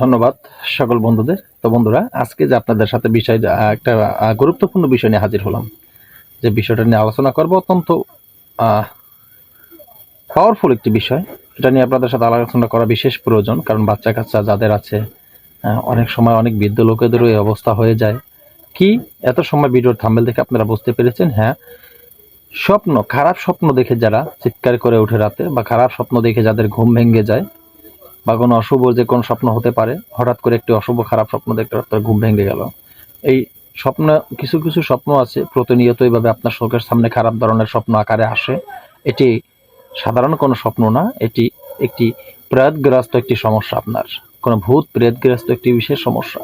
ধন্যবাদ সকল বন্ধুদের। তো বন্ধুরা, আজকে যে আপনাদের সাথে বিষয় একটা গুরুত্বপূর্ণ বিষয় নিয়ে হাজির হলাম, যে বিষয়টা নিয়ে আলোচনা করব অত্যন্ত পাওয়ারফুল একটি বিষয়। এটা নিয়ে আপনাদের সাথে আলোচনা করা বিশেষ প্রয়োজন, কারণ বাচ্চা কাচ্চা যাদের আছে অনেক সময় অনেক বৃদ্ধ লোকেদেরও এই অবস্থা হয়ে যায়। কি? এত সময় ভিডিওর থাম্বেল দেখে আপনারা বুঝতে পেরেছেন? হ্যাঁ। স্বপ্ন, খারাপ স্বপ্ন দেখে যারা চিৎকার করে ওঠে রাতে, বা খারাপ স্বপ্ন দেখে যাদের ঘুম ভেঙে যায় বা কোনো অশুভ যে কোনো স্বপ্ন হতে পারে, হঠাৎ করে একটি অশুভ খারাপ স্বপ্ন দেখতে তার ঘুম ভেঙে গেল। এই স্বপ্ন, কিছু কিছু স্বপ্ন আছে প্রতিনিয়ত এইভাবে আপনার চোখের সামনে খারাপ ধরনের স্বপ্ন আকারে আসে। এটি সাধারণ কোনো স্বপ্ন না, এটি একটি প্রেতগ্রস্ত একটি সমস্যা আপনার, কোনো ভূত প্রেতগ্রস্ত একটি বিশেষ সমস্যা।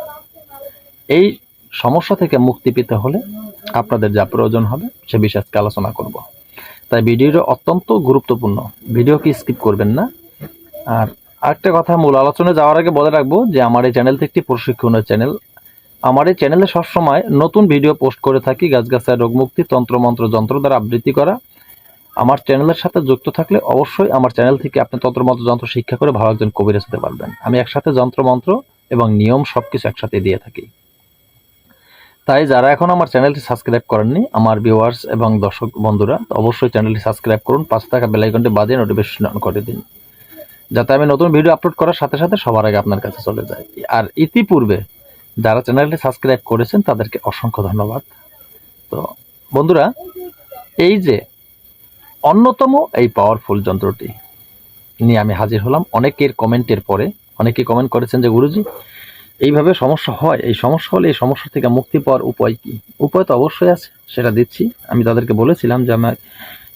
এই সমস্যা থেকে মুক্তি পেতে হলে আপনাদের যা প্রয়োজন হবে, সে বিষয়ে আলোচনা করব। তাই ভিডিওটা অত্যন্ত গুরুত্বপূর্ণ ভিডিওকে স্কিপ করবেন না। আর আরেকটা কথা, মূল আলোচনায় যাওয়ার আগে বলে রাখব যে আমার এই চ্যানেলটি একটি প্রশিক্ষণের চ্যানেল। আমার এই চ্যানেলে সবসময় নতুন ভিডিও পোস্ট করে থাকি, গাছগাছায় রোগমুক্তি, তন্ত্রমন্ত্র যন্ত্র দ্বারা আবৃত্তি করা। আমার চ্যানেলের সাথে যুক্ত থাকলে অবশ্যই আমার চ্যানেল থেকে আপনি তন্ত্রমন্ত্র যন্ত্র শিক্ষা করে ভালো একজন কবিরাজ হতে পারবেন। আমি একসাথে যন্ত্রমন্ত্র এবং নিয়ম সবকিছু একসাথে দিয়ে থাকি। তাই যারা এখন আমার চ্যানেলটি সাবস্ক্রাইব করেননি, আমার ভিউয়ার্স এবং দর্শক বন্ধুরা, অবশ্যই চ্যানেলটি সাবস্ক্রাইব করুন পাঁচ টাকা বেলাইকনটি বাজিয়ে নোটিফিকেশন অন করে দিন। যাতে আমি নতুন ভিডিও আপলোড করার সাথে সাথে সবার আগে আপনার কাছে চলে যায় আর ইতিপূর্বে যারা চ্যানেলটি সাবস্ক্রাইব করেছেন, তাদেরকে অসংখ্য ধন্যবাদ। তো বন্ধুরা, এই যে অন্যতম এই পাওয়ারফুল যন্ত্রটি নিয়ে আমি হাজির হলাম অনেকের কমেন্টের পরে। অনেকে কমেন্ট করেছেন যে, গুরুজি, এইভাবে সমস্যা হয়? এই সমস্যা হলে এই সমস্যা থেকে মুক্তি পাওয়ার উপায় কি? উপায় তো অবশ্যই আছে, সেটা দিচ্ছি। আমি তাদেরকে বলেছিলাম যে, আমার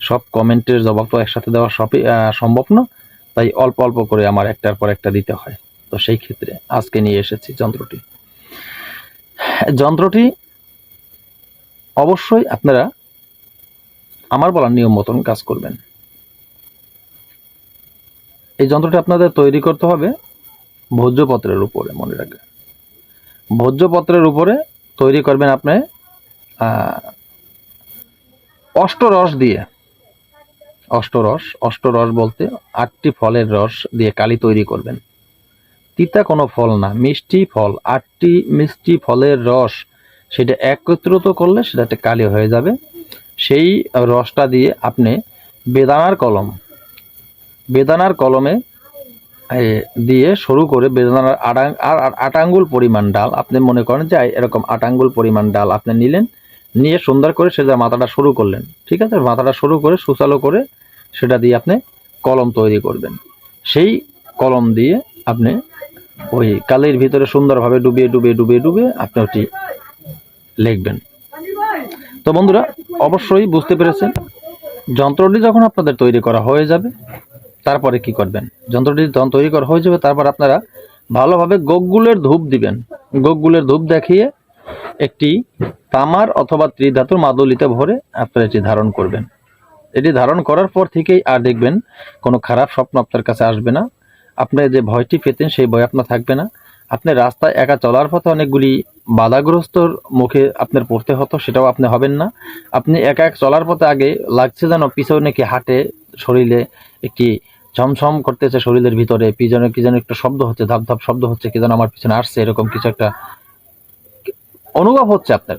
সব কমেন্টের জবাব তো একসাথে দেওয়া সবই সম্ভব না। তাই অল্প অল্প করে আমার একটার পর একটা দিতে হয়। তো সেই ক্ষেত্রে আজকে নিয়ে এসেছি যন্ত্রটি। যন্ত্রটি অবশ্যই আপনারা আমার বলার নিয়ম মতন কাজ করবেন। এই যন্ত্রটি আপনাদের তৈরি করতে হবে ভোজ্যপত্রের উপরে, মনে রাখবেন। ভোজ্যপত্রের উপরে তৈরি করবেন আপনি অষ্টরস দিয়ে। অষ্টরস অষ্টরস বলতে আটটি ফলের রস দিয়ে কালি তৈরি করবেন। তিতা কোনো ফল না, মিষ্টি ফল, আটটি মিষ্টি ফলের রস, সেটা একত্রিত করলে সেটা একটা কালি হয়ে যাবে। সেই রসটা দিয়ে আপনি বেদানার কলম, বেদানার কলমে দিয়ে শুরু করে বেদানার আটাং আর আর আট আঙ্গুল পরিমাণ ডাল, আপনি মনে করেন যে এরকম আট আঙ্গুল পরিমাণ ডাল আপনি নিলেন, নিয়ে সুন্দর করে সেটা মাথাটা শুরু করলেন, ঠিক আছে? মাথাটা শুরু করে সুচালো করে সেটা দিয়ে আপনি কলম তৈরি করবেন। সেই কলম দিয়ে আপনি ওই কালির ভিতরে সুন্দরভাবে ডুবিয়ে ডুবিয়ে ডুবিয়ে ডুবিয়ে আপনি ওটি লিখবেন। তো বন্ধুরা, অবশ্যই বুঝতে পেরেছেন, যন্ত্রটি যখন আপনাদের তৈরি করা হয়ে যাবে, তারপরে কি করবেন? যন্ত্রটি যখন তৈরি করা হয়ে যাবে, তারপর আপনারা ভালোভাবে গোগগুলের ধূপ দিবেন। গোগগুলের ধূপ দেখিয়ে একটি তামার অথবা ত্রিধাতুর মাদুলিতে ভরে আপনারা এটি ধারণ করবেন। এটি ধারণ করার পর থেকেই আর দেখবেন কোনো খারাপ স্বপ্ন আপনার কাছে আসবে না। আপনি যে ভয়টি পেতেন সেই ভয় আপনার থাকবে না। আপনি রাস্তায় একা চলার পথে অনেকগুলি বাধাগ্রস্তর মুখে আপনার পড়তে হতো, সেটাও আপনি হবেন না। আপনি একা এক চলার পথে আগে লাগছে যেন পিছনে কি হাঁটে শরীরে একটি ঝমঝম করতেছে শরীরের ভিতরে পিছনে কি যেন একটা শব্দ হচ্ছে ধাপ ধাপ শব্দ হচ্ছে, কি যেন আমার পিছনে আসছে, এরকম কিছু একটা অনুভব হচ্ছে আপনার।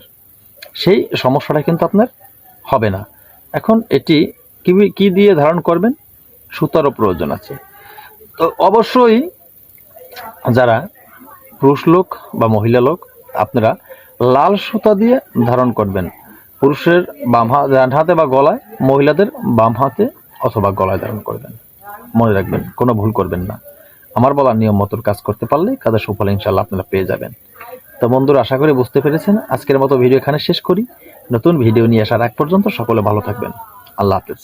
সেই সমস্যাটা কিন্তু আপনার হবে না। এখন এটি কি কি দিয়ে ধারণ করবেন? সুতারও প্রয়োজন আছে। তো অবশ্যই যারা পুরুষ লোক বা মহিলা লোক, আপনারা লাল সুতা দিয়ে ধারণ করবেন। পুরুষের বাম হাত বা গলায়, মহিলাদের বাম হাতে অথবা গলায় ধারণ করবেন। মনে রাখবেন, কোনো ভুল করবেন না। আমার বলার নিয়ম মতন কাজ করতে পারলে কাজের সুফল ইনশাল্লাহ আপনারা পেয়ে যাবেন। তো বন্ধুরা, আশা করি বুঝতে পেরেছেন। আজকের মতো ভিডিও এখানে শেষ করি। নতুন ভিডিও নিয়ে আসার আগ পর্যন্ত সকলে ভালো থাকবেন। আল্লাহ হাফেজ।